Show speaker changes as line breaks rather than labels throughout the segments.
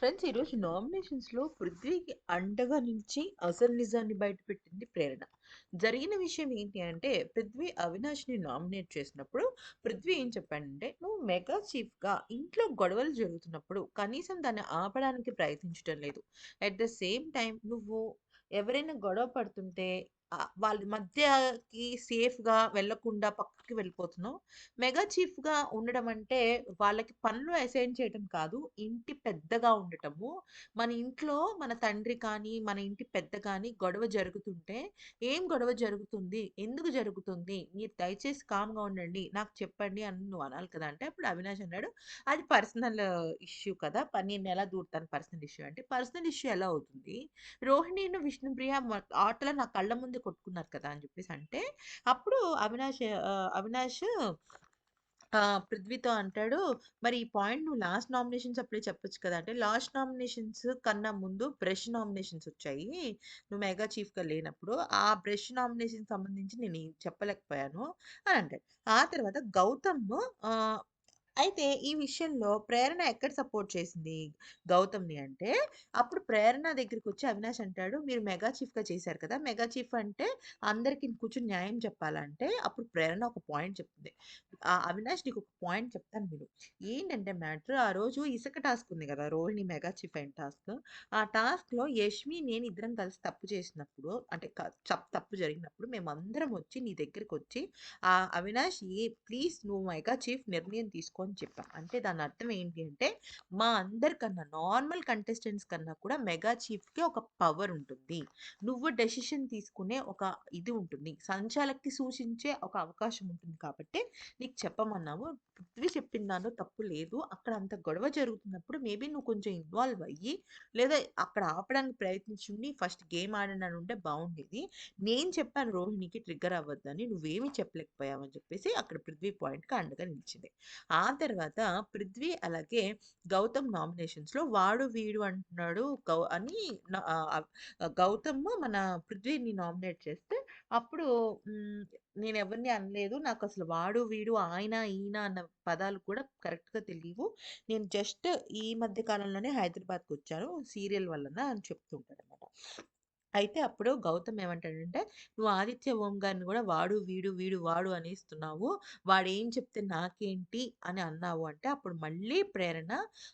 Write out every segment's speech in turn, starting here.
Friends ఈరోజు నామినేషన్స్‌లో పృథ్వీకి అండగా నిలిచి అసలు నిజాన్ని బయటపెట్టింది ప్రేరణ. జరిగిన విషయం ఏంటి అంటే పృథ్వీ అవినాష్‌ని నామినేట్ చేసినప్పుడు పృథ్వీ ఏం చెప్పాడంటే, "నువ్వు మెగా చీఫ్‌గా ఇంట్లో గొడవలు జరుగుతున్నప్పుడు కనీసం దాన్ని ఆపడానికి ప్రయత్నించడం లేదు. ఎట్ ద సేమ్ టైం నువ్వు ఎవరైనా గొడవ పడుతుంటే వాళ్ళ మధ్యకి సేఫ్‌గా వెళ్ళకుండా పక్కకి వెళ్ళిపోతున్నాం మెగా చీఫ్‌గా ఉండడం అంటే వాళ్ళకి పనులు అసైన్ చేయటం కాదు. ఇంటి పెద్దగా ఉండటము. మన ఇంట్లో మన తండ్రి కానీ, మన ఇంటి పెద్ద కానీ గొడవ జరుగుతుంటే, "ఏం గొడవ జరుగుతుంది? ఎందుకు జరుగుతుంది? మీరు దయచేసి కామ్‌గా ఉండండి. నాకు చెప్పండి" అని నువ్వు అనాలి కదా! అంటే అప్పుడు అవినాష్ అన్నాడు, "అది పర్సనల్ ఇష్యూ కదా! ప నేనెలా దూరుతాను పర్సనల్ ఇష్యూ అంటే." "పర్సనల్ ఇష్యూ ఎలా అవుతుంది? రోహిణిను, విష్ణుప్రియ మ ఆటలో నా కళ్ళ ముందు కొట్టుకున్నారు కదా!" అని చెప్పేసి అంటే, అప్పుడు అవినాష్ అవినాష్ పృథ్వీతో అంటాడు, "మరి ఈ పాయింట్ నువ్వు లాస్ట్ నామినేషన్స్ అప్పుడే చెప్పొచ్చు కదా!" అంటే, "లాస్ట్ నామినేషన్స్ కన్నా ముందు బ్రష్ నామినేషన్స్ వచ్చాయి. నువ్వు మెగా చీఫ్‌గా లేనప్పుడు. ఆ బ్రష్ నామినేషన్ సంబంధించి నేను చెప్పలేకపోయాను" అని అంటాడు. ఆ తర్వాత గౌతమ్ అయితే ఈ విషయంలో ప్రేరణ ఎక్కడ సపోర్ట్ చేసింది గౌతమ్‌ని అంటే, అప్పుడు ప్రేరణ దగ్గరికి వచ్చి అవినాష్ అంటాడు, "మీరు మెగా చీఫ్‌గా చేశారు కదా! మెగా చీఫ్ అంటే అందరికి కూర్చొని న్యాయం చెప్పాలంటే" అప్పుడు ప్రేరణ ఒక పాయింట్ చెప్తుంది. అవినాష్ "అవినాష్ ఒక పాయింట్ చెప్తాను మీరు ఏంటంటే మ్యాటర్ ఆ రోజు ఇసుక టాస్క్ ఉంది కదా! రోహిణి మెగా చీఫ్ అయిన టాస్క్. ఆ టాస్క్‌లో యష్మి, నేను ఇద్దరం కలిసి తప్పు చేసినప్పుడు అంటే తప్పు జరిగినప్పుడు మేమందరం వచ్చి నీ దగ్గరికి వచ్చి ఆ అవినాష్ ఏ ప్లీజ్ నువ్వు మెగా చీఫ్ నిర్ణయం తీసుకొని అని చెప్పాం. అంటే దాని అర్థం ఏంటి అంటే, మా అందరికన్నా నార్మల్ కంటెస్టెంట్స్ కన్నా కూడా మెగా చీఫ్‌కి ఒక పవర్ ఉంటుంది. నువ్వు డెసిషన్ తీసుకునే ఒక ఇది ఉంటుంది. సంచాలకి సూచించే ఒక అవకాశం ఉంటుంది కాబట్టి నీకు చెప్పమన్నాము. పృథ్వీ చెప్పిన తప్పు లేదు. అక్కడ అంత గొడవ జరుగుతున్నప్పుడు మేబీ నువ్వు కొంచెం ఇన్వాల్వ్ అయ్యి, లేదా అక్కడ ఆపడానికి ప్రయత్నించుండి ఫస్ట్ గేమ్ ఆడినాను ఉంటే బాగుండేది నేను చెప్పాను రోహిణికి ట్రిగ్గర్ అవ్వద్దని. నువ్వేమీ చెప్పలేకపోయావని చెప్పేసి అక్కడ పృథ్వీ పాయింట్‌కి అండగా నిలిచింది. ఆ తర్వాత పృథ్వీ అలాగే గౌతమ్ నామినేషన్స్‌లో వాడు, వీడు అంటున్నాడు గౌ అని గౌతమ్ మన పృథ్వీని నామినేట్ చేస్తే, అప్పుడు నేను ఎవరిని అనలేదు. నాకు అసలు వాడు, వీడు, ఆయన, ఈయన అన్న పదాలు కూడా కరెక్ట్‌గా తెలియవు నేను జస్ట్ ఈ మధ్య కాలంలోనే హైదరాబాద్‌కొచ్చాను సీరియల్ వలన" అని చెప్తుంటాడు అనమాట అయితే అప్పుడు గౌతమ్ ఏమంటాడంటే, "నువ్వు ఆదిత్య ఓం గారిని కూడా వాడు, వీడు, వీడు, వాడు అనేస్తున్నావు. వాడేం చెప్తే నాకేంటి అని అన్నావు" అంటే అప్పుడు మళ్ళీ ప్రేరణ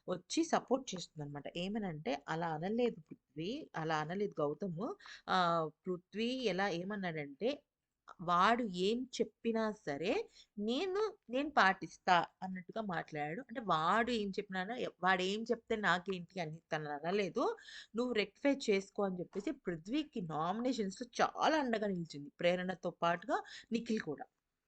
వచ్చి సపోర్ట్ చేస్తుంది అనమాట ఏమనంటే, "అలా అనలేదు పృథ్వీ. అలా అనలేదు గౌతమ్. పృథ్వీ ఎలా ఏమన్నాడంటే, వాడు ఏం చెప్పినా సరే నేను, నేను పాటిస్తా" అన్నట్టుగా మాట్లాడాడు. అంటే వాడు ఏం చెప్పినా వాడు ఏం చెప్తే నాకేంటి అని తను అనలేదు. "నువ్వు రెక్టిఫై చేసుకో" అని చెప్పేసి పృథ్వీకి నామినేషన్స్‌లో చాలా అండగా నిలిచింది. ప్రేరణతో పాటుగా నిఖిల్ కూడా.